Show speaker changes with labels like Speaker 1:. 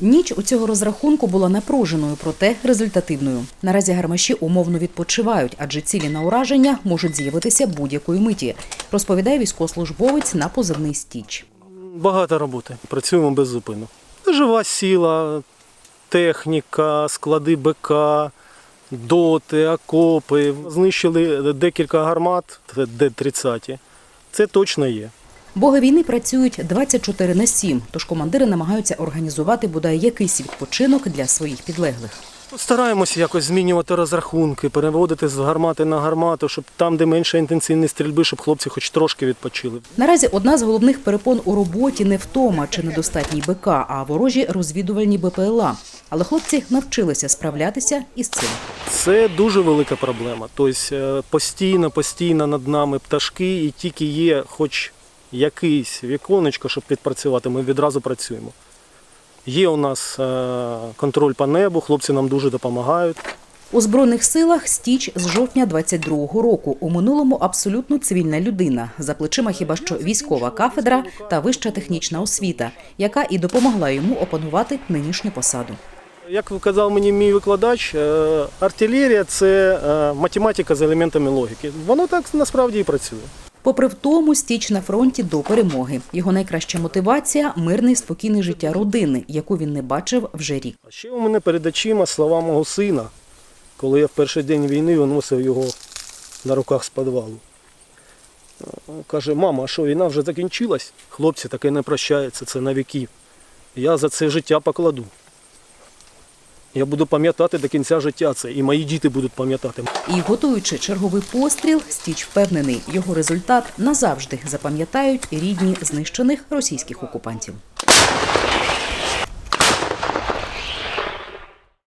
Speaker 1: Ніч у цього розрахунку була напруженою, проте результативною. Наразі гармаші умовно відпочивають, адже цілі на ураження можуть з'явитися будь-якої миті, розповідає військовослужбовець на позивний стіч.
Speaker 2: Багато роботи. Працюємо без зупину. Жива сіла, техніка, склади БК, доти, окопи. Знищили декілька гармат, це Д-30. Це точно є.
Speaker 1: Боги війни працюють 24 на 7, тож командири намагаються організувати бодай якийсь відпочинок для своїх підлеглих.
Speaker 2: Стараємося якось змінювати розрахунки, переводити з гармати на гармату, щоб там, де менше інтенсивні стрільби, щоб хлопці хоч трошки відпочили.
Speaker 1: Наразі одна з головних перепон у роботі не втома чи недостатній БК, а ворожі розвідувальні БПЛА. Але хлопці навчилися справлятися із цим.
Speaker 2: Це дуже велика проблема. Тобто е, постійно, постійно над нами пташки, і тільки є хоч якийсь віконечко, щоб відпрацювати, ми відразу працюємо. Є у нас е, контроль по небу, хлопці нам дуже допомагають.
Speaker 1: У збройних силах стіч з жовтня 22-го року. У минулому абсолютно цивільна людина. За плечима хіба що військова кафедра та вища технічна освіта, яка і допомогла йому опанувати нинішню посаду.
Speaker 2: Як казав мені мій викладач, е, артилерія це е, математика з елементами логіки. Воно так насправді і працює.
Speaker 1: Попри втому, стіч на фронті до перемоги. Його найкраща мотивація мирне і спокійне життя родини, яку він не бачив вже рік.
Speaker 2: А ще у мене перед очима слова мого сина, коли я в перший день війни виносив його на руках з підвалу. Каже, мама, а що, війна вже закінчилась? Хлопці, таке не прощається, це на віки. Я за це життя покладу. Я буду пам'ятати до кінця життя це, і мої діти будуть пам'ятати.
Speaker 1: І готуючи черговий постріл, стіч впевнений, його результат назавжди запам'ятають рідні знищених російських окупантів.